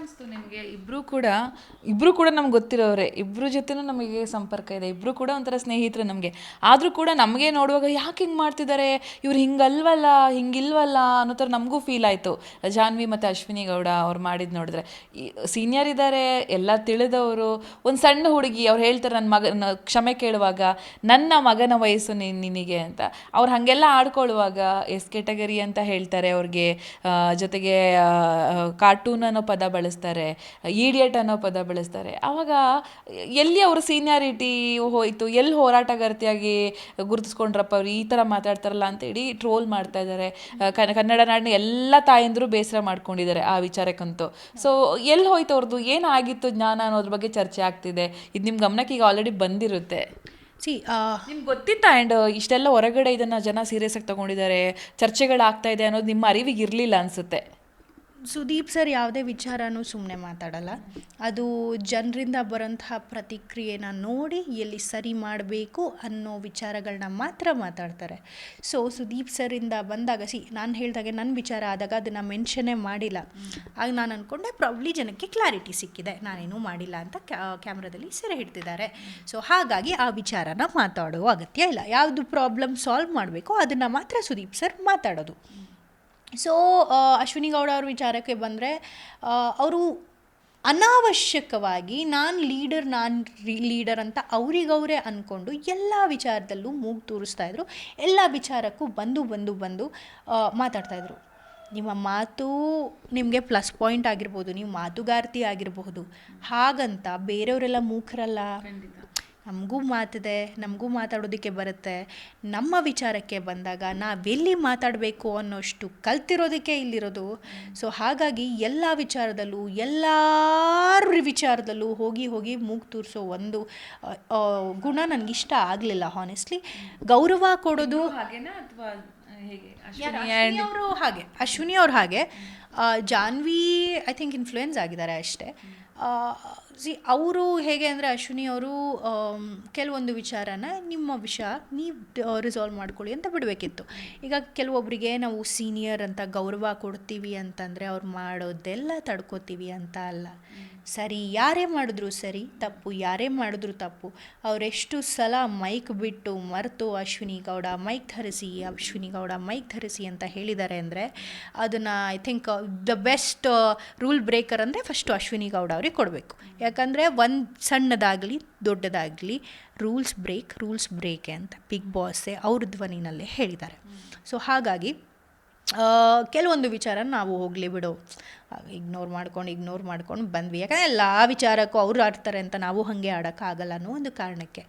ಅನಿಸ್ತು ನಿಮಗೆ? ಇಬ್ಬರು ಕೂಡ, ಇಬ್ರು ಕೂಡ ನಮ್ಗೆ ಗೊತ್ತಿರೋರೆ ಇಬ್ಬರ ಜೊತೆನೂ ನಮಗೆ ಸಂಪರ್ಕ ಇದೆ. ಇಬ್ರು ಕೂಡ ಒಂಥರ ಸ್ನೇಹಿತರೆ ನಮಗೆ. ಆದರೂ ಕೂಡ ನಮಗೆ ನೋಡುವಾಗ ಯಾಕೆ ಹಿಂಗೆ ಮಾಡ್ತಿದ್ದಾರೆ ಇವ್ರು ಹಿಂಗಲ್ವಲ್ಲ, ಹಿಂಗಿಲ್ವಲ್ಲ ಅನ್ನೋ ಥರ ನಮಗೂ ಫೀಲ್ ಆಯಿತು. ಜಾನ್ವಿ ಮತ್ತು ಅಶ್ವಿನಿ ಗೌಡ ಅವ್ರು ಮಾಡಿದ್ದು ನೋಡಿದ್ರೆ. ಸೀನಿಯರ್ ಇದ್ದಾರೆ ಎಲ್ಲ ತಿಳಿದವರು. ಒಂದು ಸಣ್ಣ ಹುಡುಗಿ, ಅವ್ರು ಹೇಳ್ತಾರೆ ನನ್ನ ಮಗ ಕ್ಷಮೆ ಕೇಳುವಾಗ, ನನ್ನ ಮಗನ ವಯಸ್ಸು ನಿನ್- ನಿನಗೆ ಅಂತ. ಅವ್ರು ಹಾಗೆಲ್ಲ ಆಡ್ಕೊಳ್ಳುವಾಗ ಎಸ್ ಕೆಟಗರಿ ಅಂತ ಹೇಳ್ತಾರೆ ಅವ್ರಿಗೆ. ಜೊತೆಗೆ ಕಾರ್ಟೂನ್ ಅನ್ನೋ ಪದ ಬಳಸ್ತಾರೆ ಈಡಿಯಟ್ ಅನ್ನೋ ಪದ ಬಳಸ್ತಾರೆ. ಆವಾಗ ಎಲ್ಲಿ ಅವ್ರ ಸೀನಿಯಾರಿಟಿ ಹೋಯಿತು ಎಲ್ಲಿ ಹೋರಾಟಗಾರ್ತಿಯಾಗಿ ಗುರುತಿಸ್ಕೊಂಡ್ರಪ್ಪ ಅವ್ರು ಈ ಥರ ಮಾತಾಡ್ತಾರಲ್ಲ ಅಂತೇಳಿ ಟ್ರೋಲ್ ಮಾಡ್ತಾ ಇದ್ದಾರೆ. ಕನ್ನಡ ನಾಡಿನ ಎಲ್ಲ ತಾಯಂದರು ಬೇಸರ ಮಾಡ್ಕೊಂಡಿದ್ದಾರೆ ಆ ವಿಚಾರಕ್ಕಂತೂ. ಸೊ ಎಲ್ಲಿ ಹೋಯ್ತು ಅವ್ರದ್ದು ಏನಾಗಿತ್ತು ಜ್ಞಾನ ಅನ್ನೋದ್ರ ಬಗ್ಗೆ ಚರ್ಚೆ ಆಗ್ತಿದೆ. ಇದು ನಿಮ್ಮ ಗಮನಕ್ಕೆ ಈಗ ಆಲ್ರೆಡಿ ಬಂದಿರುತ್ತೆ. ಸಿ ನಿಮ್ಗೆ ಗೊತ್ತಿತ್ತ ಆ್ಯಂಡ್ ಇಷ್ಟೆಲ್ಲ ಹೊರಗಡೆ ಇದನ್ನು ಜನ ಸೀರಿಯಸ್ ಆಗಿ ತಗೊಂಡಿದ್ದಾರೆ ಚರ್ಚೆಗಳಾಗ್ತಾ ಇದೆ ಅನ್ನೋದು ನಿಮ್ಮ ಅರಿವಿಗೆ ಇರಲಿಲ್ಲ ಅನ್ಸುತ್ತೆ. ಸುದೀಪ್ ಸರ್ ಯಾವುದೇ ವಿಚಾರನೂ ಸುಮ್ಮನೆ ಮಾತಾಡಲ್ಲ. ಅದು ಜನರಿಂದ ಬರೋಂತಹ ಪ್ರತಿಕ್ರಿಯೆನ ನೋಡಿ ಎಲ್ಲಿ ಸರಿ ಮಾಡಬೇಕು ಅನ್ನೋ ವಿಚಾರಗಳನ್ನ ಮಾತ್ರ ಮಾತಾಡ್ತಾರೆ. ಸೊ, ಸುದೀಪ್ ಸರಿಂದ ಬಂದಾಗ, ಸಿ, ನಾನು ಹೇಳಿದಾಗೆ ನನ್ನ ವಿಚಾರ ಆದಾಗ ಅದನ್ನು ಮೆನ್ಷನ್ನೇ ಮಾಡಿಲ್ಲ. ಆಗ ನಾನು ಅಂದ್ಕೊಂಡೆ ಪ್ರಾಬ್ಲಿ ಜನಕ್ಕೆ ಕ್ಲಾರಿಟಿ ಸಿಕ್ಕಿದೆ. ನಾನೇನೂ ಮಾಡಿಲ್ಲ ಅಂತ ಕ್ಯಾಮ್ರಾದಲ್ಲಿ ಸೆರೆ ಹಿಡ್ತಿದ್ದಾರೆ. ಸೊ, ಹಾಗಾಗಿ ಆ ವಿಚಾರನ ಮಾತಾಡೋ ಅಗತ್ಯ ಇಲ್ಲ. ಯಾವುದು ಪ್ರಾಬ್ಲಮ್ ಸಾಲ್ವ್ ಮಾಡಬೇಕು ಅದನ್ನು ಮಾತ್ರ ಸುದೀಪ್ ಸರ್ ಮಾತಾಡೋದು. ಸೊ ಅಶ್ವಿನಿ ಗೌಡ ಅವ್ರ ವಿಚಾರಕ್ಕೆ ಬಂದರೆ ಅವರು ಅನಾವಶ್ಯಕವಾಗಿ ನಾನು ಲೀಡರ್ ನಾನು ಲೀಡರ್ ಅಂತ ಅವರಿಗವರೇ ಅಂದ್ಕೊಂಡು ಎಲ್ಲ ವಿಚಾರದಲ್ಲೂ ಮೂಗು ತೂರಿಸ್ತಾ ಇದ್ರು. ಎಲ್ಲ ವಿಚಾರಕ್ಕೂ ಬಂದು ಬಂದು ಬಂದು ಮಾತಾಡ್ತಾ ಇದ್ರು. ನಿಮ್ಮ ಮಾತು ನಿಮಗೆ ಪ್ಲಸ್ ಪಾಯಿಂಟ್ ಆಗಿರ್ಬೋದು, ನೀವು ಮಾತುಗಾರ್ತಿ ಆಗಿರಬಹುದು. ಹಾಗಂತ ಬೇರೆಯವರೆಲ್ಲ ಮೂಕರಲ್ಲ? ನಮಗೂ ಮಾತಿದೆ ನಮಗೂ ಮಾತಾಡೋದಕ್ಕೆ ಬರುತ್ತೆ. ನಮ್ಮ ವಿಚಾರಕ್ಕೆ ಬಂದಾಗ ನಾವೆಲ್ಲಿ ಮಾತಾಡಬೇಕು ಅನ್ನೋಷ್ಟು ಕಲ್ತಿರೋದಕ್ಕೆ ಇಲ್ಲಿರೋದು. ಸೊ ಹಾಗಾಗಿ ಎಲ್ಲ ವಿಚಾರದಲ್ಲೂ ಎಲ್ಲರ ವಿಚಾರದಲ್ಲೂ ಹೋಗಿ ಹೋಗಿ ಮೂಗು ತೂರಿಸೋ ಒಂದು ಗುಣ ನನಗೆ ನನಗಿಷ್ಟ ಆಗಲಿಲ್ಲ ಹಾನೆಸ್ಟ್ಲಿ ಗೌರವ ಕೊಡೋದು ಹಾಗೇನಾ ಅಥವಾ ಹೇಗೆ? ಅವರು ಹಾಗೆ ಅಶ್ವಿನಿ ಅವ್ರು ಹಾಗೆ. ಆ, ಜಾನ್ವಿ ಐ ಥಿಂಕ್ ಇನ್ಫ್ಲೂಯೆನ್ಸ್ ಆಗಿದ್ದಾರೆ ಅಷ್ಟೇ. ಸಿ ಅವರು ಹೇಗೆ ಅಂದರೆ ಅಶ್ವಿನಿ ಅವರು ಕೆಲವೊಂದು ವಿಚಾರನ ನಿಮ್ಮ ವಿಷಯ ನೀವು ರಿಸಾಲ್ವ್ ಮಾಡ್ಕೊಳ್ಳಿ ಅಂತ ಬಿಡಬೇಕಿತ್ತು. ಈಗ ಕೆಲವೊಬ್ಬರಿಗೆ ನಾವು ಸೀನಿಯರ್ ಅಂತ ಗೌರವ ಕೊಡ್ತೀವಿ ಅಂತಂದರೆ ಅವ್ರು ಮಾಡೋದೆಲ್ಲ ತಡ್ಕೋತೀವಿ ಅಂತ ಅಲ್ಲ. ಸರಿ, ಯಾರೇ ಮಾಡಿದ್ರು ಸರಿ, ತಪ್ಪು, ಯಾರೇ ಮಾಡಿದ್ರು ತಪ್ಪು. ಅವರೆಷ್ಟು ಸಲ ಮೈಕ್ ಬಿಟ್ಟು ಮರೆತು ಅಶ್ವಿನಿ ಗೌಡ ಮೈಕ್ ಧರಿಸಿ, ಅಶ್ವಿನಿ ಗೌಡ ಮೈಕ್ ಧರಿಸಿ ಅಂತ ಹೇಳಿದ್ದಾರೆ ಅಂದರೆ ಅದನ್ನು I think the best rule breaker ಅಂದರೆ ಫಸ್ಟು ಅಶ್ವಿನಿ ಗೌಡ ಅವ್ರಿಗೆ ಕೊಡಬೇಕು. ಯಾಕಂದರೆ ಒಂದು ಸಣ್ಣದಾಗಲಿ, ದೊಡ್ಡದಾಗಲಿ ರೂಲ್ಸ್ ಬ್ರೇಕ್ ರೂಲ್ಸ್ ಬ್ರೇಕ್ ಅಂತ ಬಿಗ್ ಬಾಸೇ ಅವ್ರ ಧ್ವನಿನಲ್ಲೇ ಹೇಳಿದ್ದಾರೆ. ಸೊ ಹಾಗಾಗಿ ಕೆಲವೊಂದು ವಿಚಾರ ನಾವು ಹೋಗಲಿ ಬಿಡು. ಇಗ್ನೋರ್ ಮಾಡ್ಕೊಂಡು ಇಗ್ನೋರ್ ಮಾಡ್ಕೊಂಡು ಬಂದ್ವಿ. ಯಾಕಂದರೆ ಎಲ್ಲ ವಿಚಾರಕ್ಕೂ ಅವ್ರು ಆಡ್ತಾರೆ ಅಂತ ನಾವು ಹಾಗೆ ಆಡೋಕ್ಕಾಗಲ್ಲ ಅನ್ನೋ ಒಂದು ಕಾರಣಕ್ಕೆ.